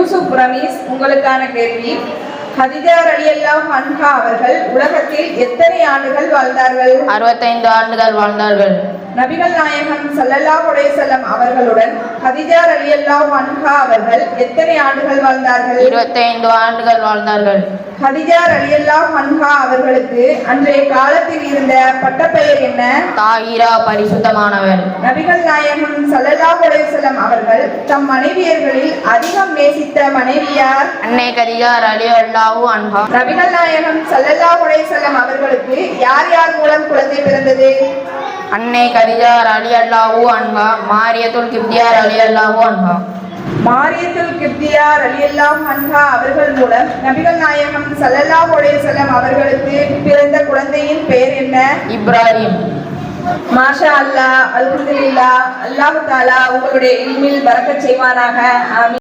யூசுப் ரமீஸ் உங்களுக்கான கேள்வி. ஹதிஜா ரலியல்லாஹு அன்ஹா அவர்கள் உலகத்தில் எத்தனை ஆண்டுகள் வாழ்ந்தார்கள்? அறுபத்தைந்து ஆண்டுகள் வாழ்ந்தார்கள். நபிகள் நாயகம் ஸல்லல்லாஹு அலைஹி வஸல்லம் அவர்களுடன் ஹதிஜா ரலியல்லாஹு அன்ஹா அவர்கள் எத்தனை ஆண்டுகள் வாழ்ந்தார்கள்? இருபத்தைந்து ஆண்டுகள் வாழ்ந்தார்கள். ஹதிஜா ரலியல்லாஹு அன்ஹா அவர்களுக்கு அன்றைய காலத்தில் இருந்த பட்டப்பெயர் என்ன? தாகிரா பரிசுத்தமானவர். நபிகள் நாயகம் ஸல்லல்லாஹு அலைஹி வஸல்லம் அவர்கள் தம் மனைவியர்களில் அதிகம் நேசித்த மனைவியார் அன்னை கதிகார் அலி அல்லாஹூ நபிகள் நாயகம் ஸல்லல்லாஹு அலைஹி வஸல்லம் அவர்களுக்கு யார் யார் மூலம் குழந்தை பிறந்தது? அன்னை கதிஜார் அலி அல்லாஹூ அன்ஹா மாரியத்துல் கிப்தியார் அலி அல்லாஹூ அன்ஹா மாரியத்துல் கிப்தியார் ரலியல்லாஹு அன்ஹா அவர்கள் மூலம் நபிகள் நாயகம் ஸல்லல்லாஹு அலைஹி வஸல்லம் அவர்களுக்கு பிறந்த குழந்தையின் பெயர் என்ன? இப்ராஹிம். மாஷா அல்லாஹ் அல்ஹம்துலில்லாஹ். அல்லாஹ் தாலா உங்களுடைய இல்மில் பறக்கச் செய்வானாக. ஆமீன்.